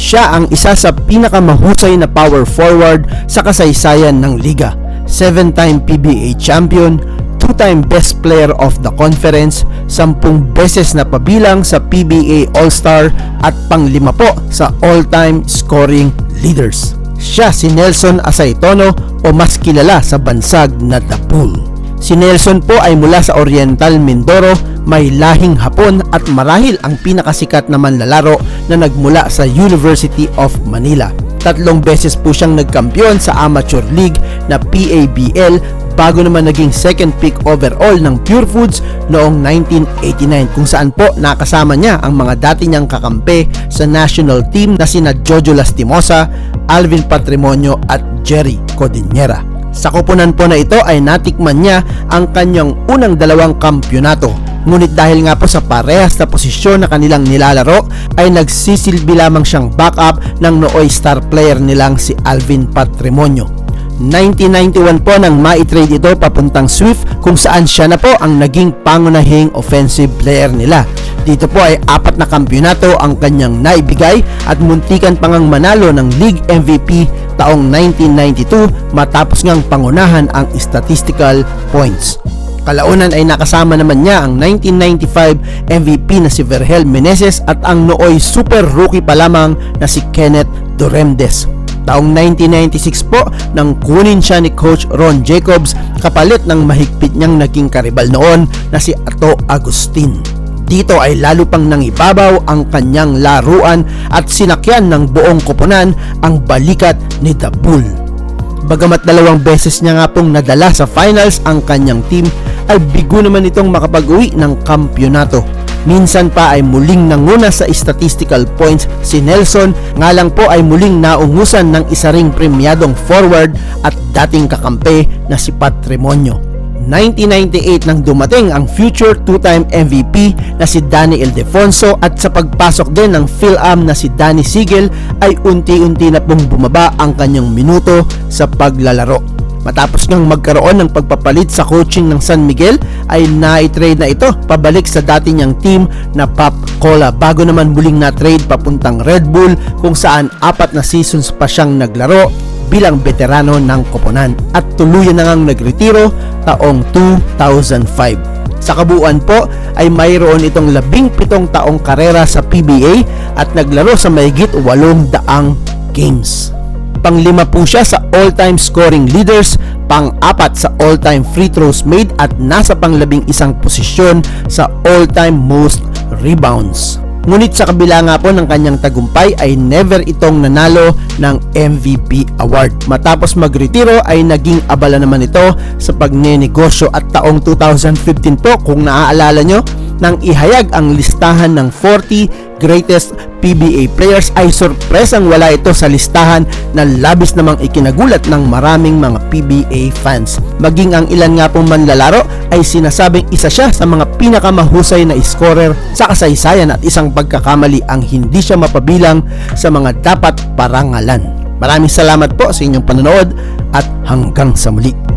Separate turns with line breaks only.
Siya ang isa sa pinakamahusay na power forward sa kasaysayan ng liga. 7-time PBA champion, 2-time best player of the conference, 10 beses na pabilang sa PBA All-Star at panglima po sa all-time scoring leaders. Siya si Nelson Asaitono o mas kilala sa bansag na The Bull. Si Nelson po ay mula sa Oriental Mindoro, may lahing Hapon at marahil ang pinakasikat na manlalaro na nagmula sa University of Manila. Tatlong beses po siyang nagkampiyon sa Amateur League na PABL bago naman naging second pick overall ng Pure Foods noong 1989 kung saan po nakasama niya ang mga dati niyang kakampi sa national team na sina Jojo Lastimosa, Alvin Patrimonio at Jerry Codinera. Sa koponan po na ito ay natikman niya ang kanyang unang dalawang kampyonato. Ngunit dahil nga po sa parehas na posisyon na kanilang nilalaro ay nagsisilbi lamang siyang backup ng nooy star player nilang si Alvin Patrimonio. 1991 po nang maitrade ito papuntang Swift kung saan siya na po ang naging pangunahing offensive player nila. Dito po ay apat na kampyonato ang kanyang naibigay at muntikan pangang manalo ng league MVP taong 1992 matapos ngang pangunahan ang statistical points. Kalaunan ay nakasama naman niya ang 1995 MVP na si Vergel Meneses at ang nooy super rookie pa lamang na si Kenneth Doremdes. Taong 1996 po nang kunin siya ni Coach Ron Jacobs kapalit ng mahigpit niyang naging karibal noon na si Ato Agustin. Dito ay lalo pang nangibabaw ang kanyang laruan at sinakyan ng buong koponan ang balikat ni The Bull. Bagamat dalawang beses niya nga pong nadala sa finals ang kanyang team, ay bigo naman itong makapag-uwi ng kampyonato. Minsan pa ay muling nanguna sa statistical points si Nelson, nga lang po ay muling naungusan ng isa ring premyadong forward at dating kakampi na si Patrimonio. 1998 nang dumating ang future two-time MVP na si Danny Ildefonso at sa pagpasok din ng PhilAm na si Danny Sigel ay unti-unti na pong bumaba ang kanyang minuto sa paglalaro. Matapos ngang magkaroon ng pagpapalit sa coaching ng San Miguel ay na-trade na ito pabalik sa dati niyang team na Pop Cola bago naman muling na-trade papuntang Red Bull kung saan apat na seasons pa siyang naglaro bilang veterano ng koponan at tuluyan na ngang nagretiro taong 2005. Sa kabuuan po ay mayroon itong labing pitong taong karera sa PBA at naglaro sa mahigit walong daang games. Panglima po siya sa all-time scoring leaders, pang-apat sa all-time free throws made at nasa panglabing isang posisyon sa all-time most rebounds. Ngunit sa kabila nga po ng kanyang tagumpay ay never itong nanalo ng MVP award. Matapos magretiro ay naging abala naman ito sa pagnenegosyo at taong 2015 po kung naaalala nyo nang ihayag ang listahan ng 40 greatest PBA players ay sorpresang wala ito sa listahan na labis namang ikinagulat ng maraming mga PBA fans. Maging ang ilan nga pong manlalaro ay sinasabing isa siya sa mga pinakamahusay na scorer sa kasaysayan at isang pagkakamali ang hindi siya mapabilang sa mga dapat parangalan. Maraming salamat po sa inyong panonood at hanggang sa muli.